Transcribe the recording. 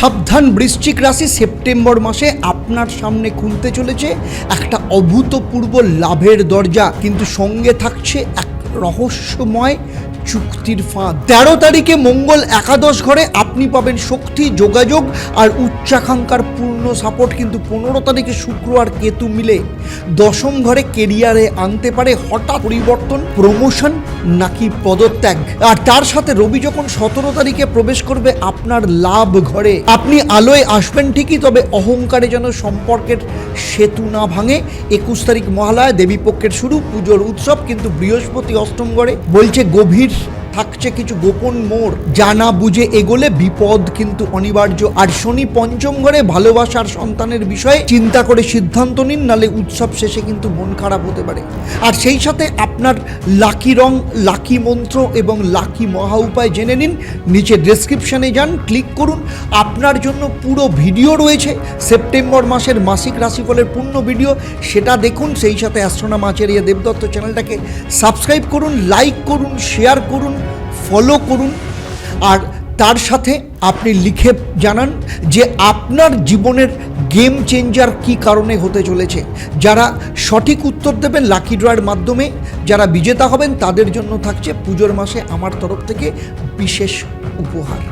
সাবধান বৃশ্চিক রাশি সেপ্টেম্বর মাসে আপনার সামনে খুলতে চলেছে একটা অভূতপূর্ব লাভের দরজা, কিন্তু সঙ্গে থাকছে এক রহস্যময় চুক্তির ফাঁদ। তেরো তারিখে মঙ্গল একাদশ ঘরে আপনি পাবেন শক্তি, যোগাযোগ আর উচ্চাকাঙ্ক্ষার পূর্ণ সাপোর্ট কিন্তু পনেরো তারিখে শুক্র আর কেতু মিলে দশম ঘরে কেরিয়ারে আনতে পারে হঠাৎ পরিবর্তন প্রমোশন নাকি পদত্যাগ। আর তার সাথে রবি যখন সতেরো তারিখে প্রবেশ করবে আপনার লাভ ঘরে। আপনি আলোয় আসবেন ঠিকই, তবে অহংকারে যেন সম্পর্কের সেতু না ভাঙে। একুশ তারিখ মহালয়া, দেবীপক্ষের শুরু, পুজোর উৎসব, কিন্তু বৃহস্পতি অষ্টম ঘরে বলছে গভীর থাকছে কিছু গোপন মোড়। জানা বুঝে এগোলে বিপদ কিন্তু অনিবার্য। আর শনি পঞ্চম ঘরে ভালোবাসার সন্তানের বিষয়ে চিন্তা করে সিদ্ধান্ত নিন, নালে উৎসব শেষে কিন্তু মন খারাপ হতে পারে। আর সেই সাথে আপনার লাকি রং, লাকি মন্ত্র এবং লাকি মহা উপায় জেনে নিন। নিচে ডেসক্রিপশনে যান ক্লিক করুন। আপনার জন্য পুরো ভিডিও রয়েছে। সেপ্টেম্বর মাসের মাসিক রাশিফলের পূর্ণ ভিডিও সেটা দেখুন, সেই সাথে অ্যাস্ট্রোনাম আচারিয়া দেবদত্ত চ্যানেলটাকে সাবস্ক্রাইব করুন লাইক করুন শেয়ার করুন। ফলো করুন। আর তার সাথে আপনি লিখে জানান যে আপনার জীবনের গেম চেঞ্জার কি কারণে হতে চলেছে। যারা সঠিক উত্তর দেবেন লাকি ড্রয়ের মাধ্যমে, যারা বিজেতা হবেন তাদের জন্য থাকছে পুজোর মাসে আমার তরফ থেকে বিশেষ উপহার।